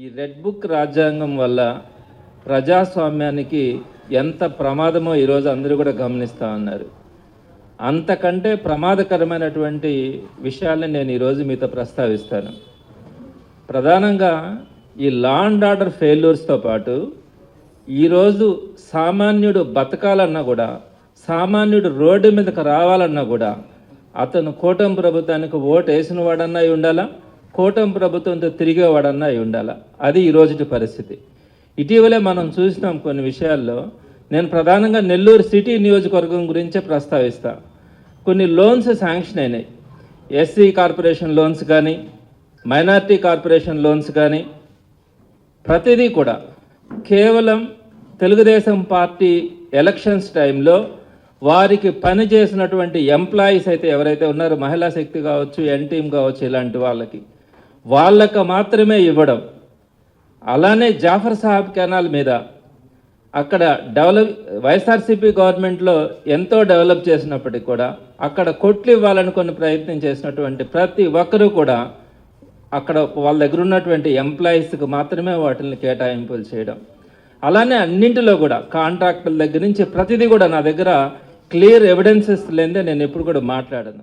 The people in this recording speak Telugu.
ఈ రెడ్ బుక్ రాజ్యాంగం వల్ల ప్రజాస్వామ్యానికి ఎంత ప్రమాదమో ఈరోజు అందరూ కూడా గమనిస్తూ ఉన్నారు. అంతకంటే ప్రమాదకరమైనటువంటి విషయాల్ని నేను ఈరోజు మీతో ప్రస్తావిస్తాను. ప్రధానంగా ఈ లా అండ్ ఆర్డర్ ఫెయిల్యూర్స్తో పాటు ఈరోజు సామాన్యుడు బతకాలన్నా కూడా సామాన్యుడు రోడ్డు మీదకి రావాలన్నా కూడా అతను కూటమి ప్రభుత్వానికి ఓటు వేసిన వాడన్నా ఉండాలా? కూటమి ప్రభుత్వంతో తిరిగేవాడన్నా అయి ఉండాలా. అది ఈ రోజుటి పరిస్థితి. ఇటీవలే మనం చూసినాం కొన్ని విషయాల్లో. నేను ప్రధానంగా నెల్లూరు సిటీ నియోజకవర్గం గురించే ప్రస్తావిస్తా. కొన్ని లోన్స్ శాంక్షన్ అయినాయి. ఎస్సీ కార్పొరేషన్ లోన్స్ కానీ మైనారిటీ కార్పొరేషన్ లోన్స్ కానీ ప్రతిదీ కూడా కేవలం తెలుగుదేశం పార్టీ ఎలక్షన్స్ టైంలో వారికి పని చేసినటువంటి ఎంప్లాయీస్ అయితే ఎవరైతే ఉన్నారో మహిళా శక్తి కావచ్చు ఎన్ టీమ్ కావచ్చు ఇలాంటి వాళ్ళకి. వాళ్ళకు మాత్రమే ఇవ్వడం. అలానే జాఫర్ సాహబ్ కెనాల్ మీద అక్కడ డెవలప్ వైఎస్ఆర్సీపీ గవర్నమెంట్లో ఎంతో డెవలప్ చేసినప్పటికీ కూడా అక్కడ కొట్లు ఇవ్వాలనుకుని ప్రయత్నం చేసినటువంటి ప్రతి ఒక్కరూ కూడా అక్కడ వాళ్ళ దగ్గర ఉన్నటువంటి ఎంప్లాయీస్కి మాత్రమే వాటిని కేటాయింపులు చేయడం. అలానే అన్నింటిలో కూడా కాంట్రాక్టుల దగ్గర నుంచి ప్రతిదీ కూడా నా దగ్గర క్లియర్ ఎవిడెన్సెస్ లేదే నేను ఎప్పుడు కూడా మాట్లాడను.